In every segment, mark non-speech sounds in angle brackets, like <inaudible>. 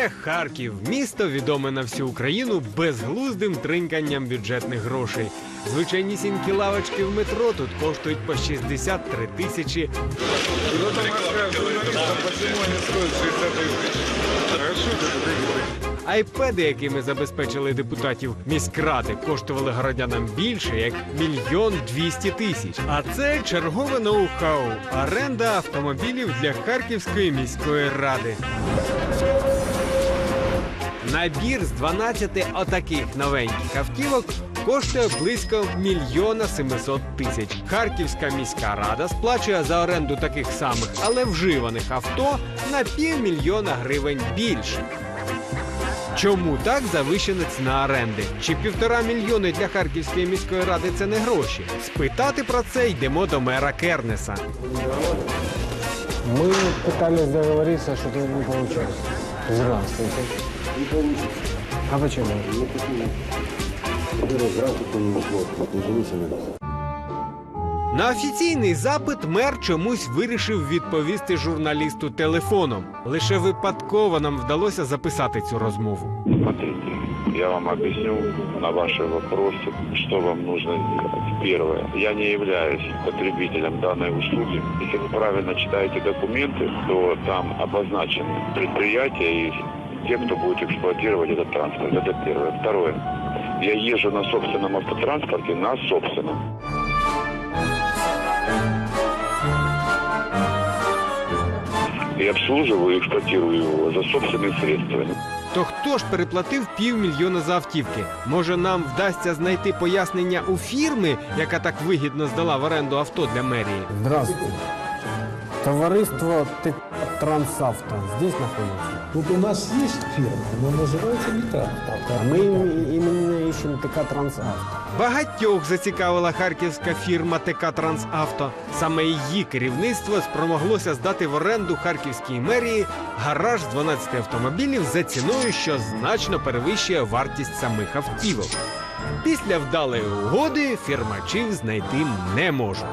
Це Харків, місто відоме на всю Україну безглуздим триньканням бюджетних грошей. Звичайнісінькі лавочки в метро тут коштують по 63 тисячі. Айпеди, якими забезпечили депутатів міськради, коштували городянам більше як мільйон двісті тисяч. А це чергове ноу-хау оренда автомобілів для Харківської міської ради. Набір з 12 отаких новеньких автівок коштує близько мільйона 700 тисяч. Харківська міська рада сплачує за оренду таких самих, але вживаних авто на півмільйона гривень більше. Чому так завищена ціна оренди? Чи півтора мільйони для Харківської міської ради це не гроші? Спитати про це йдемо до мера Кернеса. Мы пытались договориться, что-то не получилось. Здравствуйте. Не получится. А почему? Ну, почему? Во-первых, график у него плотный, независимо. На офіційний запит мер чомусь вирішив відповісти журналісту телефоном. Лише випадково нам вдалося записати цю розмову. Смотрите, я вам объясню на ваши вопросы, что вам нужно сделать. Первое. Я не являюсь потребителем данной услуги. Если вы правильно читаете документы, то там обозначены предприятия и те, кто будет эксплуатировать этот транспорт. Это первое. Второе. Я езжу на собственном автотранспорте, на собственном. И обслуживаю и эксплуатирую его за собственные средства. То хто ж переплатив півмільйона за автівки? Може, нам вдасться знайти пояснення у фірми, яка так вигідно здала в оренду авто для мерії? Здравствуйте. Товариство ТК Трансавто здесь находится? Вот у нас есть фирма, но называется не так. А мы им- именно ищем ТК Трансавто. Багатьох зацікавила харківська фірма ТК Трансавто. Саме її керівництво спромоглося здати в оренду харківській мерії гараж з 12 автомобілів за ціною, що значно перевищує вартість самих автівок. Після вдалої угоди фірмачів знайти не можуть.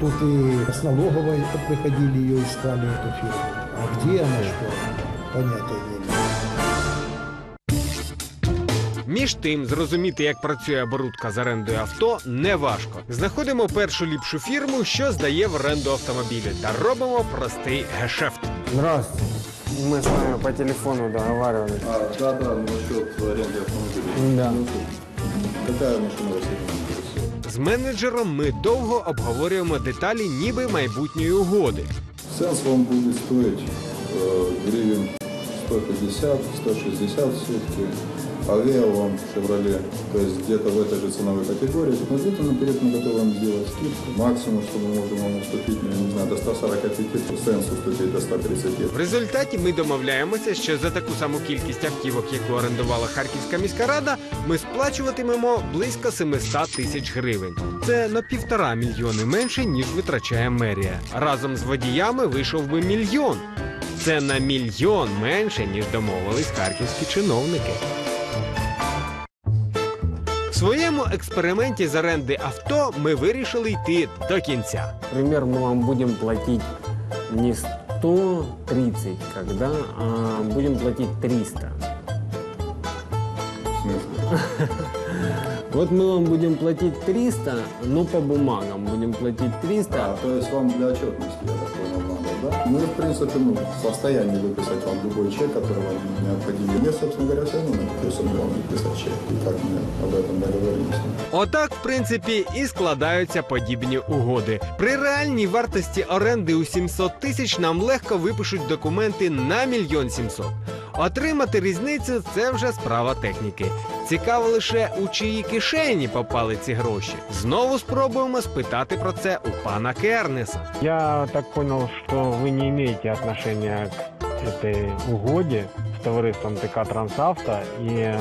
Тут и с налоговой приходили, ее искали, эту фирму. А где она, что, понятия не имею. Між тим, зрозуміти, як працює оборудка з орендою авто, неважко. Знаходимо першу ліпшу фірму, що здає в оренду автомобілі, та робимо простий гешефт. Здравствуйте. Мы с вами по телефону договаривались. А, да, да, насчет аренды автомобиля. Да. Какая машина вас интересует? З менеджером ми довго обговорюємо деталі ніби майбутньої угоди. Сенс вам будет стоить э, гривен 150, 160 в сутки. Авеа вам Chevrolet, то есть где-то в этой же ценовой категории. Но где-то наперед мы готовы вам сделать скидку. Максимум, что мы можем вам уступить, ну, я не знаю, до 145, то сенс уступить до 130. В результаті ми домовляємося, що за таку саму кількість автівок, яку орендувала Харківська міська рада, ми сплачуватимемо близько 700 тисяч гривень. Це на півтора мільйони менше, ніж витрачає мерія. Разом з водіями вийшов би мільйон. Це на мільйон менше, ніж домовились харківські чиновники. В своєму експерименті з оренди авто ми вирішили йти до кінця. Например, мы вам будем платить не 130, когда, а будем платить 300. В смысле? Вот <laughs> мы вам будем платить 300, но по бумагам будем платить 300. А, то есть вам для отчетности, я так понял, надо, да? Мы, в принципе, ну, в состоянии выписать вам любой чек, который вам необходим. Мне, собственно говоря, все равно написано вам выписать чек. И как мы об этом договорились. Отак, в принципі, і складаються подібні угоди. При реальній вартості оренди у 700 тисяч нам легко випишуть документи на мільйон сімсот. Отримати різницю це вже справа техніки. Цікаво лише у чиї кишені попали ці гроші. Знову спробуємо спитати про це у пана Кернеса. Я так понял, что вы не имеете отношения к этой угоде с товариством ТК Трансавто, и, э,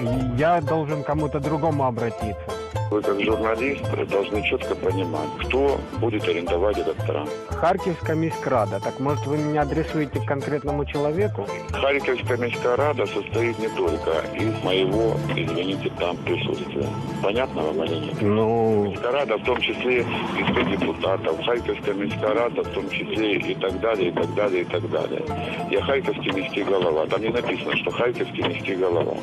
и я должен к кому-то другому обратиться. Вы как журналист должны четко понимать, кто будет арендовать этот транспорт. Харьковская міськрада. Так может вы меня адресуете к конкретному человеку? Харьковская міськая рада состоит не только из моего, извините, там присутствия. Понятно вам или нет? Ну, Міська рада, в том числе и 100 депутатов, Харьковская міська рада, в том числе и так далее, и так далее, и так далее. Я Харьковский міський голова. Там не написано, что Харьковский міський голова.